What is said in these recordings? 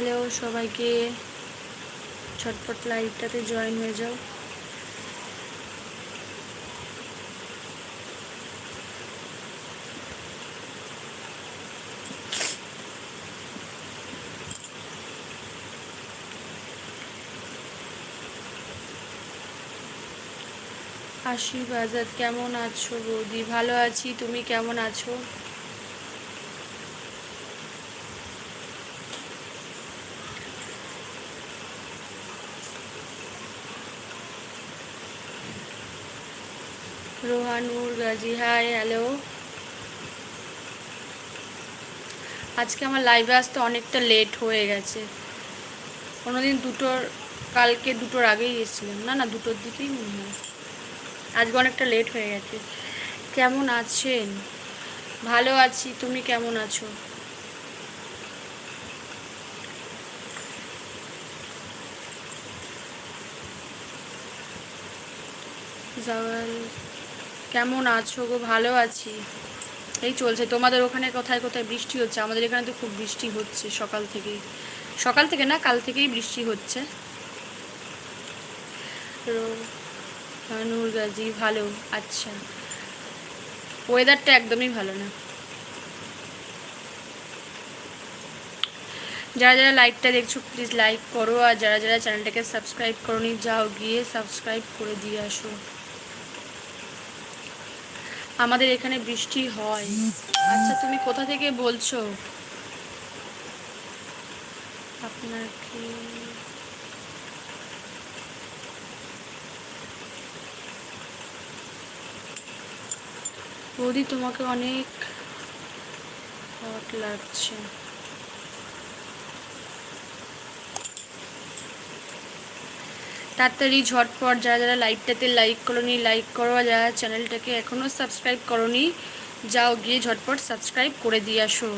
Hello, সবাইকে ছটপট লাইভটাতে join হয়ে যাও। আশিফ আজাদ কেমন আছো বৌদি? ভালো আছি, তুমি কেমন আছো? রোহানুর গাজী হাই হ্যালো আজকে আমার লাইভে আসতে অনেকটা লেট হয়ে গেছে। কোনোদিন দুটোর, কালকে দুটোর আগেই এসেছিলাম। না না, দুটোর দিকেই মনে হয়। আজকে অনেকটা লেট হয়ে গেছে। কেমন আছেন? ভালো আছি, তুমি কেমন আছো? জাওয়াল কেমন আছো গো? ভালো আছি। এই চলছে। তোমাদের ওখানে কোথায় কোথায় বৃষ্টি হচ্ছে? আমাদের এখানে তো খুব বৃষ্টি হচ্ছে সকাল থেকেই। সকাল থেকে না, কাল থেকেই বৃষ্টি হচ্ছে। নূর গাজী ভালো। আচ্ছা। ওয়েদারটা একদমই ভালো না। যারা যারা লাইকটা দেখছ প্লিজ লাইক করো। আর যারা যারা চ্যানেলটাকে সাবস্ক্রাইব করোনি, যাও গিয়ে সাবস্ক্রাইব করে দিয়ে আসো। আমাদের এখানে বৃষ্টি হয়। আচ্ছা তুমি কোথা থেকে বলছো? আপনাকে বৌদি, তোমাকে অনেক হট লাগছে। তাড়াতাড়ি, ঝটপট যারা যারা লাইভটাতে লাইক করোনি লাইক করো আর যারা চ্যানেলটাকে এখনও সাবস্ক্রাইব করোনি, যাও গিয়ে ঝটপট সাবস্ক্রাইব করে দিয়ে আসো।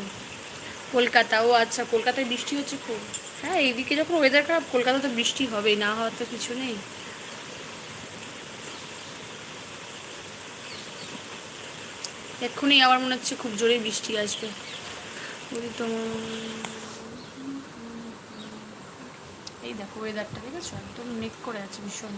কলকাতা ও আচ্ছা কলকাতায় বৃষ্টি হচ্ছে খুব। হ্যাঁ এইদিকে যখন ওয়েদার খারাপ কলকাতা তো বৃষ্টি হবেই, না হওয়ার তো কিছু নেই। এক্ষুনি আমার মনে হচ্ছে খুব জোরে বৃষ্টি আসবে। বলি তোমার এই দেখো ওয়েদারটা দেখেছ? একদম মেক করে আছে ভীষণ।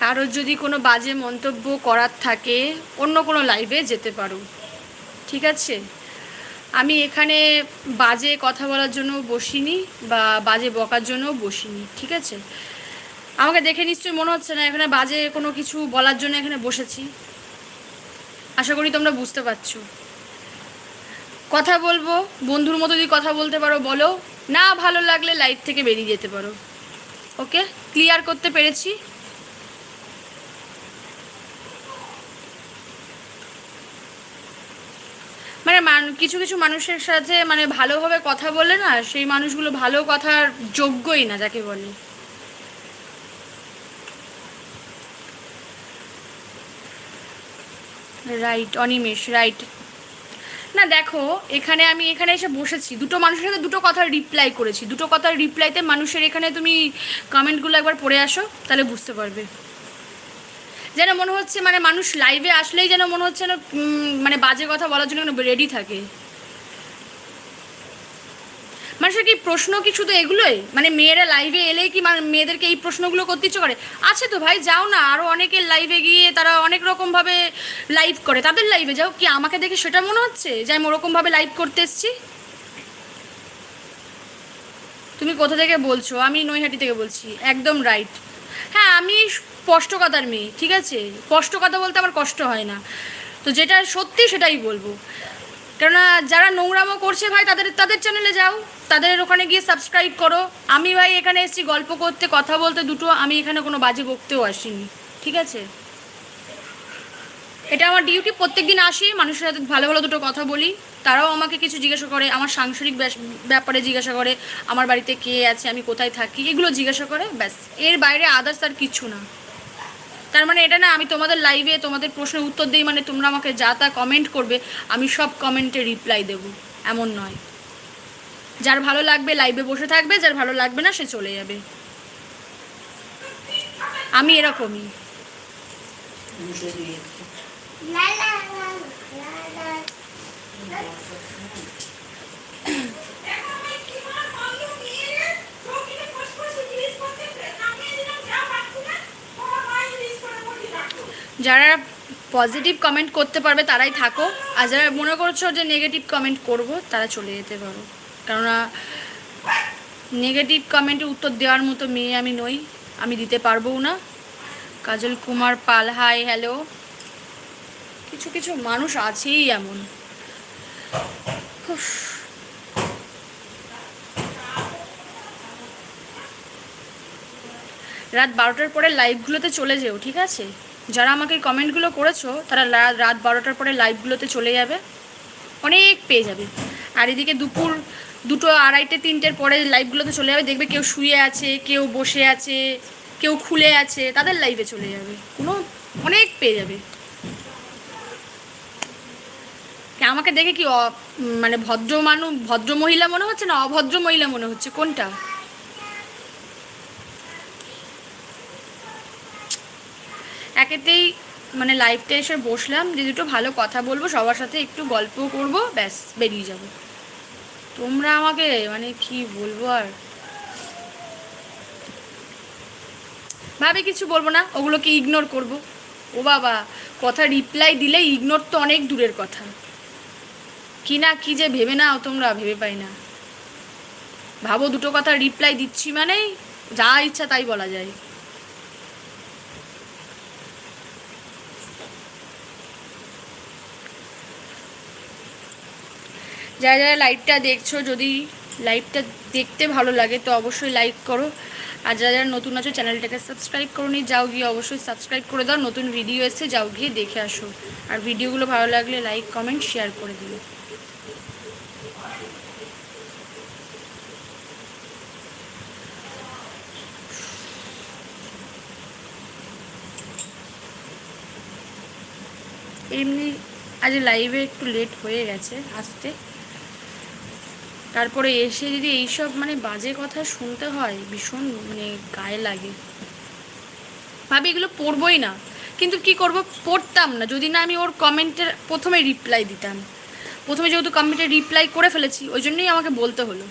কারোর যদি কোনো বাজে মন্তব্য করার থাকে, অন্য কোনো লাইভে যেতে পারো। ঠিক আছে? আমি এখানে বাজে কথা বলার জন্য বসিনি বা বাজে বকার জন্য বসিনি, ঠিক আছে? আমাকে দেখে নিশ্চয়ই মনে হচ্ছে না এখানে বাজে কোনো কিছু বলার জন্য এখানে বসেছি। আশা করি তোমরা বুঝতে পারছ। কথা বলব, বন্ধুর মতো যদি কথা বলতে পারো বলো। না ভালো লাগলে লাইভ থেকে বেরিয়ে যেতে পারো। ওকে ক্লিয়ার করতে পেরেছি? মানে কিছু কিছু মানুষের সাথে মানে ভালোভাবে কথা বলে না, সেই মানুষগুলো ভালো কথার যোগ্যই না, যাকে বলে। রাইট অনিমেষ রাইট না, দেখো, এখানে আমি এখানে এসে বসেছি। দুটো মানুষের সাথে দুটো কথার রিপ্লাই করেছি। দুটো কথার রিপ্লাইতে মানুষের এখানে তুমি কমেন্টগুলো একবার পড়ে আসো, তাহলে বুঝতে পারবে। যেন মনে হচ্ছে মানে মানুষ লাইভে আসলেই যেন মনে হচ্ছে না মানে বাজে কথা বলার জন্য রেডি থাকে। মানুষের কি প্রশ্ন কি শুধু এগুলোই? মানে মেয়েরা লাইভে এলেই কি মেয়েদেরকে এই প্রশ্নগুলো করতে ইচ্ছে করে? আছে তো ভাই, যাও না আরও অনেকের লাইভে গিয়ে তারা অনেক রকমভাবে লাইভ করে। তাদের লাইভে যাও, কি আমাকে দেখে সেটা মনে হচ্ছে যে আমি ওরকমভাবে লাইভ করতে এসছি? তুমি কোথা থেকে বলছো? আমি নৈহাটি থেকে বলছি। একদম রাইট হ্যাঁ আমি স্পষ্ট কথার মেয়ে, ঠিক আছে? স্পষ্ট কথা বলতে আমার কষ্ট হয় না। তো যেটা সত্যি সেটাই বলব। কেননা যারা নোংরামো করছে ভাই, তাদের তাদের চ্যানেলে যাও। তাদের ওখানে গিয়ে সাবস্ক্রাইব করো। আমি ভাই এখানে এসেছি গল্প করতে, কথা বলতে, দুটো আমি এখানে কোনো বাজে বকতেও আসিনি, ঠিক আছে? এটা আমার ডিউটি প্রত্যেক দিন আসি, মানুষের সাথে ভালো ভালো দুটো কথা বলি। তারাও আমাকে কিছু জিজ্ঞাসা করে, আমার সাংসারিক ব্যাপারে জিজ্ঞাসা করে, আমার বাড়িতে কে আছে, আমি কোথায় থাকি, এগুলো জিজ্ঞাসা করে, ব্যাস। এর বাইরে আদার্স আর কিছু না। তার মানে এটা না আমি তোমাদের লাইভে তোমাদের প্রশ্নের উত্তর দিই মানে তোমরা আমাকে যা তা কমেন্ট করবে আমি সব কমেন্টে রিপ্লাই দেব এমন নয় যার ভালো লাগবে লাইভে বসে থাকবে যার ভালো লাগবে না সে চলে যাবে আমি এরকমই যারা পজিটিভ কমেন্ট করতে পারবে, তারাই থাকো। আর যারা মনে করছ যে নেগেটিভ কমেন্ট করব, তারা চলে যেতে পারো। কেননা নেগেটিভ কমেন্টে উত্তর দেওয়ার মতো মেয়ে আমি নই। আমি দিতে পারবও না। কাজল কুমার পাল হাই হ্যালো কিছু কিছু মানুষ আছেই এমন। রাত বারোটার পরে লাইভগুলোতে চলে যেও, ঠিক আছে? যারা আমাকে কমেন্টগুলো করেছ, তারা রাত বারোটার পরে লাইভগুলোতে চলে যাবে। অনেক পেয়ে যাবে। আর এদিকে দুপুর দুটো আড়াইটে, তিনটের পরে লাইভগুলোতে চলে যাবে, দেখবে কেউ শুয়ে আছে, কেউ বসে আছে, কেউ খুলে আছে, তাদের লাইভে চলে যাবে। কোনো অনেক পেয়ে যাবে। আমাকে দেখে কি মানে ভদ্র মানুষ ভদ্র মহিলা মনে হচ্ছে না অভদ্র মহিলা মনে হচ্ছে? কোনটা? একেতেই মানে লাইভটা এসে বসলাম, যে দুটো ভালো কথা বলব, সবার সাথে একটু গল্প করব, ব্যাস, বেরিয়ে যাব। তোমরা আমাকে মানে কি বলব আর? ভাবে কিছু বলব না, ওগুলোকে ইগনোর করব। ও বাবা, কথা রিপ্লাই দিলে ইগনোর তো অনেক দূরের কথা। কি না কি যে ভেবে নাও তোমরা, ভেবে পাই না। ভাবো দুটো কথা রিপ্লাই দিচ্ছি মানেই, যা ইচ্ছা তাই বলা যায়। যারা যারা লাইভটা দেখছ, যদি লাইভটা দেখতে ভালো লাগে, তো অবশ্যই লাইক করো। আর যারা যারা নতুন আছো, চ্যানেলটাকে সাবস্ক্রাইব করো নি যাও গিয়ে অবশ্যই সাবস্ক্রাইব করে দাও। নতুন ভিডিও এসে যাও গিয়ে দেখে আসো। আর ভিডিওগুলো ভালো লাগলে লাইক কমেন্ট শেয়ার করে দিও। এমনি আজ লাইভে একটু লেট হয়ে গেছে, আসতে। তারপরে এসে যদি এইসব মানে বাজে কথা শুনতে হয়, ভীষণ মানে গায়ে লাগে। ভাবি, এগুলো পড়বই না। কিন্তু কি করব? পড়তাম না। যদি না আমি ওর কমেন্টের প্রথমে রিপ্লাই দিতাম। প্রথমে যেহেতু কমেন্টে রিপ্লাই করে ফেলেছি, ওই জন্যই আমাকে বলতে হলো।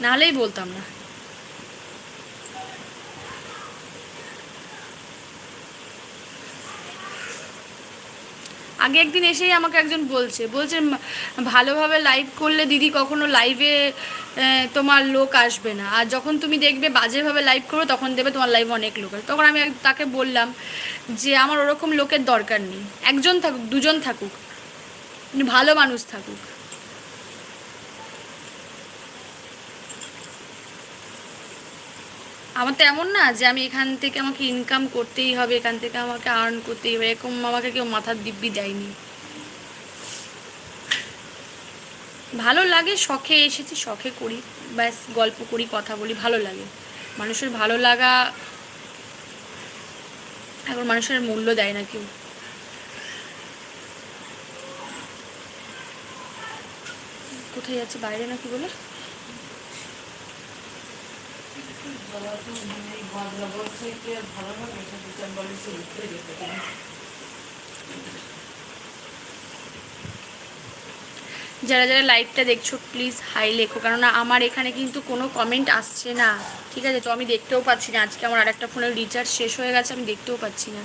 নাহলেই বলতাম না। আগে একদিন এসেই আমাকে একজন বলছে বলছে ভালোভাবে লাইভ করলে দিদি কখনো লাইভে তোমার লোক আসবে না। আর যখন তুমি দেখবে বাজেভাবে লাইভ করো তখন দেবে তোমার লাইভ অনেক লোক আসবে। তখন আমি তাকে বললাম যে, আমার ওরকম লোকের দরকার নেই। একজন থাকুক, দুজন থাকুক। কিন্তু ভালো মানুষ থাকুক। আমার তো এমন না যে আমি এখান থেকে আমাকে ইনকাম করতেই হবে, এখান থেকে আমাকে আর্ন করতেই হবে, এরকম আমাকে কেউ মাথার দিব্যি দেয়নি। ভালো লাগে, শখে এসেছি, শখে করি, ব্যাস গল্প করি, কথা বলি, ভালো লাগে। মানুষের ভালো লাগা এখন মানুষের মূল্য দেয় না কেউ। কোথায় যাচ্ছে, বাইরে নাকি বলে? যারা যারা লাইভটা দেখছ প্লিজ হাই লেখো, কেননা আমার এখানে কিন্তু কোনো কমেন্ট আসছে না। ঠিক আছে? তো আমি দেখতেও পাচ্ছি না। আজকে আমার আর একটা ফোনের রিচার্জ শেষ হয়ে গেছে, আমি দেখতেও পাচ্ছি না।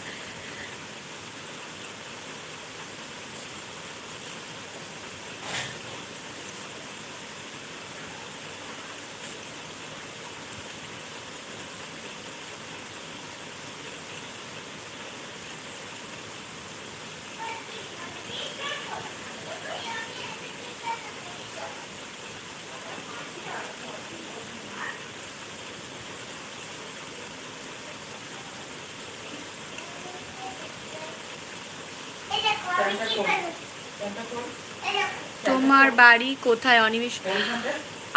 তোমার বাড়ি কোথায়, অনিমেষ?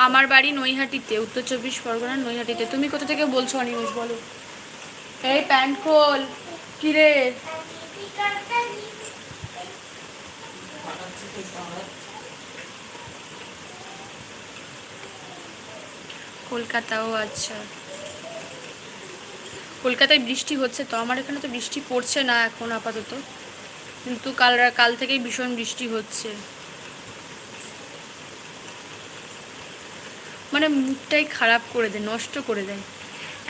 আমার বাড়ি নৈহাটিতে, উত্তর চব্বিশ পরগনার নৈহাটিতে। তুমি কোথা থেকে বলছো, অনিমেষ, বলো? এই প্যান্ট খোল। কিরে? কলকাতাও আচ্ছা। কলকাতায় বৃষ্টি হচ্ছে তো? আমার এখানে তো বৃষ্টি পড়ছে না এখন আপাতত। কিন্তু কাল কাল থেকেই ভীষণ বৃষ্টি হচ্ছে। মানে মুডটাই খারাপ করে দেয়, নষ্ট করে দেয়।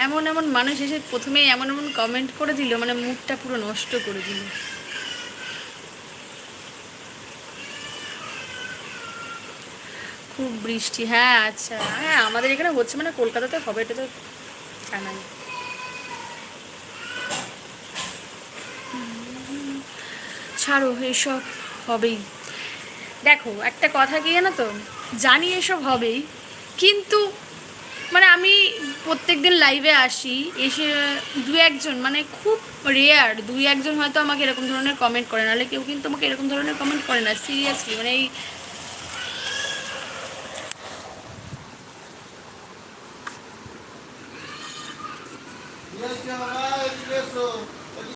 এমন এমন মানুষ এসে প্রথমেই এমন এমন কমেন্ট করে দিল মানে মুডটা পুরো নষ্ট করে দিল। খুব বৃষ্টি হ্যাঁ আচ্ছা। হ্যাঁ আমাদের এখানে হচ্ছে মানে কলকাতাতে হবে, এটা তো জানাই। ছাড়ো, এসব হবেই। দেখো, একটা কথা কি জানো তো? জানি এসব হবেই, কিন্তু মানে আমি প্রত্যেক দিন লাইভে আসি, এসে দু একজন মানে খুব রেয়ার দুই একজন হয়তো আমাকে এরকম ধরনের কমেন্ট করে, নাহলে কেউ কিন্তু আমাকে এরকম ধরনের কমেন্ট করে না সিরিয়াসলি মানে এই